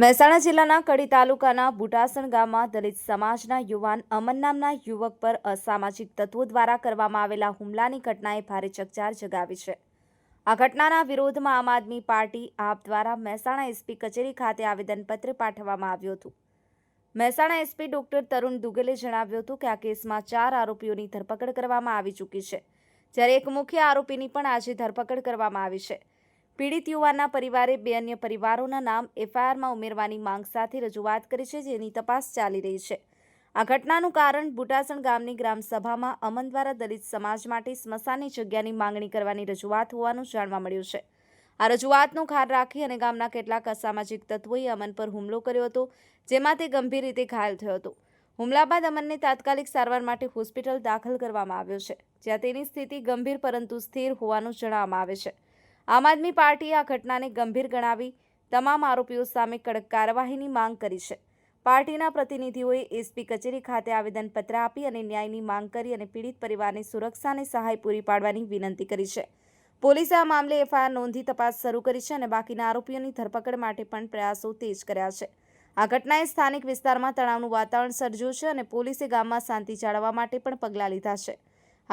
મહેસાણા જિલ્લાના કડી તાલુકાના બુટાસણ ગામમાં દલિત સમાજના યુવાન અમન નામના યુવક પર અસામાજિક તત્વો દ્વારા કરવામાં આવેલા હુમલાની ઘટનાએ ભારે ચકચાર જગાવી છે. આ ઘટનાના વિરોધમાં આમ આદમી પાર્ટી આપ દ્વારા મહેસાણા એસપી કચેરી ખાતે આવેદનપત્ર પાઠવવામાં આવ્યું હતું. મહેસાણા એસપી ડોક્ટર તરુણ દુગલે જણાવ્યું હતું કે આ કેસમાં ચાર આરોપીઓની ધરપકડ કરવામાં આવી ચૂકી છે. જ્યારે એક મુખ્ય આરોપીની પણ આજે ધરપકડ કરવામાં આવી છે. પીડિત યુવાનના પરિવારે બે અન્ય પરિવારોના નામ એફઆઈઆરમાં ઉમેરવાની માંગ સાથે રજૂઆત કરી છે, જેની તપાસ ચાલી રહી છે. આ ઘટનાનું કારણ બુટાસણ ગામની ગ્રામસભામાં અમન દ્વારા દલિત સમાજ માટે સ્મશાનની જગ્યાની માંગણી કરવાની રજૂઆત હોવાનું જાણવા મળ્યું છે. આ રજૂઆતનો ખાર રાખી અને ગામના કેટલાક અસામાજિક તત્વોએ અમન પર હુમલો કર્યો હતો, જેમાં તે ગંભીર રીતે ઘાયલ થયો હતો. હુમલા બાદ અમનને તાત્કાલિક સારવાર માટે હોસ્પિટલ દાખલ કરવામાં આવ્યો છે, જ્યાં તેની સ્થિતિ ગંભીર પરંતુ સ્થિર હોવાનું જણાવવામાં આવે છે. આમ આદમી પાર્ટીએ આ ઘટનાને ગંભીર ગણાવી, તમામ આરોપીઓ સામે કડક કાર્યવાહીની માંગ કરી છે. પાર્ટીના પ્રતિનિધિઓએ એસપી કચેરી ખાતે આવેદનપત્ર આપી અને ન્યાયની માંગ કરી અને પીડિત પરિવારને સુરક્ષા અને સહાય પૂરી પાડવાની વિનંતી કરી છે. પોલીસે આ મામલે એફઆઈઆર નોંધી તપાસ શરૂ કરી છે અને બાકીના આરોપીઓની ધરપકડ માટે પણ પ્રયાસો તેજ કર્યા છે. આ ઘટનાએ સ્થાનિક વિસ્તારમાં તણાવનું વાતાવરણ સર્જ્યું છે અને પોલીસે ગામમાં શાંતિ જાળવવા માટે પણ પગલાં લીધા છે.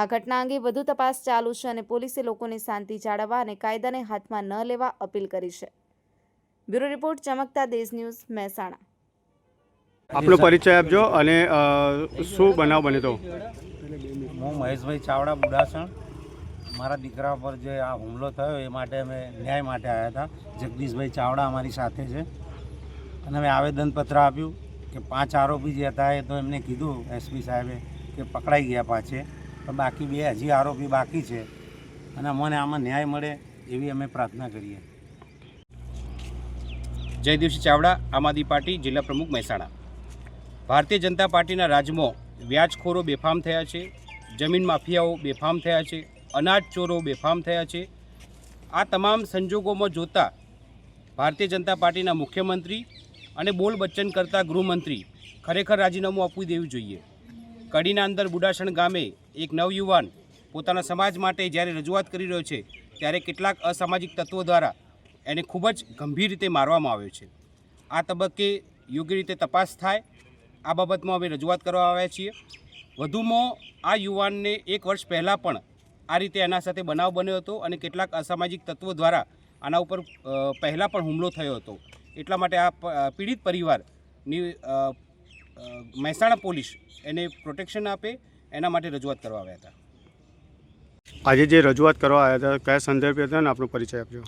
આ ઘટના અંગે વધુ તપાસ ચાલુ છે અને પોલીસે લોકોને શાંતિ જાળવવા અને કાયદાને હાથમાં ન લેવા અપીલ કરી છે. બ્યુરો રિપોર્ટ ચમકતા દેશ ન્યૂઝ મહેસાણા. આપનો પરિચય આપજો અને શું બનાવ બને તો હું મહેશભાઈ ચાવડા બુડાસણ. મારા દીકરા પર જે આ હુમલો થયો એ માટે અમે ન્યાય માટે આવ્યા હતા. જગદીશભાઈ ચાવડા અમારી સાથે છે. અને અમે આવેદનપત્ર આપ્યું કે પાંચ આરોપી જે હતા એ તો એમને કીધું એસપી સાહેબે કે પકડાઈ ગયા પાછે. પણ બાકી બે હજી આરોપી બાકી છે. અને અમને આમાં ન્યાય મળે એવી અમે પ્રાર્થના કરીએ. જયદેવસિંહ ચાવડા, આમ આદમી પાર્ટી, જિલ્લા પ્રમુખ મહેસાણા. ભારતીય જનતા પાર્ટીના રાજમાં વ્યાજખોરો બેફામ થયા છે, જમીન માફિયાઓ બેફામ થયા છે, અનાજ ચોરો બેફામ થયા છે. આ તમામ સંજોગોમાં જોતા ભારતીય જનતા પાર્ટીના મુખ્યમંત્રી અને બોલ બચ્ચન કરતા ગૃહમંત્રી ખરેખર રાજીનામું આપવું દેવું જોઈએ. કડીના અંદર બુડાસણ ગામે એક નવયુવાન પોતાના સમાજ માટે જ્યારે રજૂઆત કરી રહ્યો છે, ત્યારે કેટલાક અસામાજિક તત્વો દ્વારા એને ખૂબ જ ગંભીર રીતે મારવામાં આવ્યો છે. આ તબક્કે યોગ્ય રીતે તપાસ થાય. આ બાબતમાં અમે રજૂઆત કરવા આવ્યા છીએ. વધુમાં આ યુવાનને એક વર્ષ પહેલાં પણ આ રીતે એના સાથે બનાવ બન્યો હતો અને કેટલાક અસામાજિક તત્વો દ્વારા આના ઉપર પહેલાં પણ હુમલો થયો હતો. એટલા માટે આ પીડિત પરિવારની મહેસાણા પોલીસ એને પ્રોટેક્શન આપે એના માટે રજૂઆત કરવા આવ્યા હતા. આજે જે રજૂઆત કરવા આવ્યા હતા કયા સંદર્ભે હતા ને આપનો પરિચય આપજો.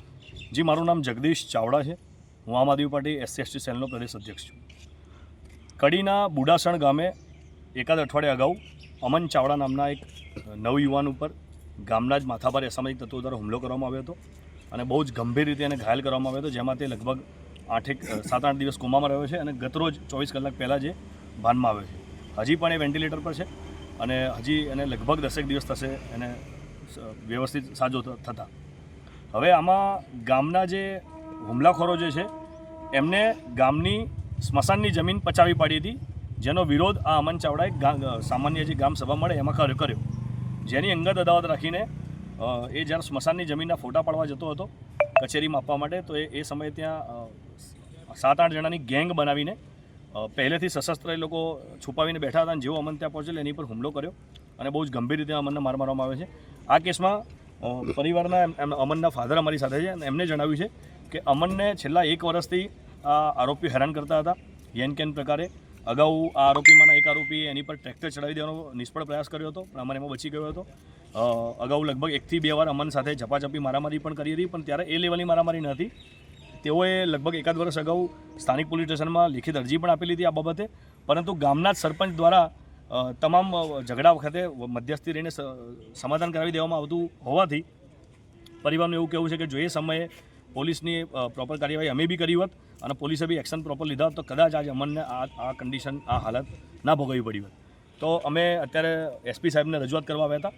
જી મારું નામ જગદીશ ચાવડા છે. હું આમ આદમી પાર્ટી એસસી એસટી સેલનો પ્રદેશ અધ્યક્ષ છું. કડીના બુડાસણ ગામે એકાદ અઠવાડિયા અગાઉ અમન ચાવડા નામના એક નવયુવાન ઉપર ગામના જ માથા પર અસામાજિક તત્વો દ્વારા હુમલો કરવામાં આવ્યો હતો અને બહુ જ ગંભીર રીતે એને ઘાયલ કરવામાં આવ્યો હતો જેમાં તે લગભગ આઠેક સાત આઠ દિવસ કોમામાં રહ્યો છે અને ગતરોજ ચોવીસ કલાક પહેલાં જે ભાનમાં આવે છે. હજી પણ એ વેન્ટિલેટર પર છે અને હજી એને લગભગ દસેક દિવસ થશે એને વ્યવસ્થિત સાજો થતા. હવે આમાં ગામના જે હુમલાખોરો જે છે, એમને ગામની સ્મશાનની જમીન પચાવી પાડી હતી, જેનો વિરોધ આ અમન ચાવડાએ સામાન્ય જે ગામ સભા મળે એમાં કર્યો જેની અંગત અદાવત રાખીને એ જ્યારે સ્મશાનની જમીનના ફોટા પાડવા જતો હતો કચેરીમાં આપવા માટે, તો એ એ સમયે ત્યાં સાત આઠ જણાની ગેંગ બનાવીને પહેલેથી સશસ્ત્ર એ લોકો છુપાવીને બેઠા હતા અને જેવો અમન ત્યાં પહોંચેલો, એની પર હુમલો કર્યો અને બહુ જ ગંભીર રીતે અમનને માર મારવામાં આવે છે. આ કેસમાં પરિવારના અમનના ફાધર અમારી સાથે છે અને એમને જણાવ્યું છે કે અમનને છેલ્લા એક વર્ષથી આ આરોપીઓ હેરાન કરતા હતા. યેન કેન પ્રકારે અગાઉ આ આરોપીમાંના એક આરોપીએ એની પર ટ્રેક્ટર ચડાવી દેવાનો નિષ્ફળ પ્રયાસ કર્યો હતો, પણ અમન એમાં બચી ગયો હતો. અગાઉ લગભગ એકથી બે વાર અમન સાથે ઝપાઝપી મારામારી પણ કરી હતી, પણ ત્યારે એ લેવલની મારામારી ન હતી. તેઓએ લગભગ એકાદ વર્ષ અગાઉ સ્થાનિક પોલીસ સ્ટેશનમાં લિખિત અરજી પણ આપેલી હતી આ બાબતે, પરંતુ ગામના જ સરપંચ દ્વારા તમામ ઝઘડા વખતે મધ્યસ્થી રહીને સમાધાન કરાવી દેવામાં આવતું હોવાથી પરિવારનું એવું કહેવું છે કે જો એ સમયે પોલીસની પ્રોપર કાર્યવાહી અમે બી કરી હોત અને પોલીસે બી એક્શન પ્રોપર લીધા હોત, તો કદાચ આજે અમને આ આ કન્ડિશન આ હાલત ના ભોગવવી પડી હોત. તો અમે અત્યારે એસપી સાહેબને રજૂઆત કરવા આવ્યા હતા.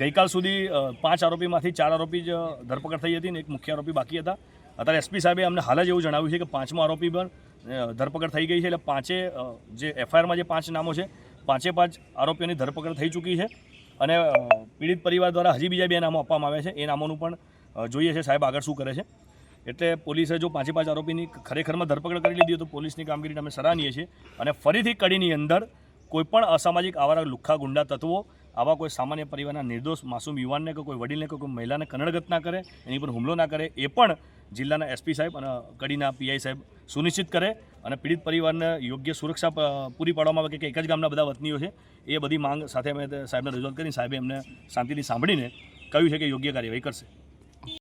ગઈકાલ સુધી પાંચ આરોપીમાંથી ચાર આરોપી જ ધરપકડ થઈ હતી અને એક મુખ્ય આરોપી બાકી હતા. અત્યારે એસપી સાહેબે અમને હાલ જ એવું જણાવ્યું છે કે પાંચમો આરોપી પણ ધરપકડ થઈ ગઈ છે એટલે પાંચે જે એફઆઈઆરમાં જે પાંચ નામો છે, પાંચે પાંચ આરોપીઓની ધરપકડ થઈ ચૂકી છે અને પીડિત પરિવાર દ્વારા હજી બીજા બે નામો આપવામાં આવ્યા છે. એ નામોનું પણ જોઈએ છે સાહેબ આગળ શું કરે છે. એટલે પોલીસે જો પાંચે પાંચ આરોપીની ખરેખરમાં ધરપકડ કરી લીધી તો પોલીસની કામગીરીને અમે સરાહનીય છીએ. અને ફરીથી કડીની અંદર કોઈપણ અસામાજિક આવારા લુખ્ખા ગુંડા તત્વો આવા કોઈ સામાન્ય પરિવારના નિર્દોષ માસૂમ યુવાનને કે કોઈ વડીલને કે કોઈ મહિલાને કનડગત ના કરે, એની પર હુમલો ના કરે, એ પણ જિલ્લાના એસપી સાહેબ અને કડીના પીઆઈ સાહેબ સુનિશ્ચિત કરે અને પીડિત પરિવારને યોગ્ય સુરક્ષા પૂરી પાડવામાં આવે કે એક જ ગામના બધા વતનીઓ છે, એ બધી માંગ સાથે અમે સાહેબને રજૂઆત કરી સાહેબે એમને શાંતિથી સાંભળીને કહ્યું છે કે યોગ્ય કાર્યવાહી કરશે.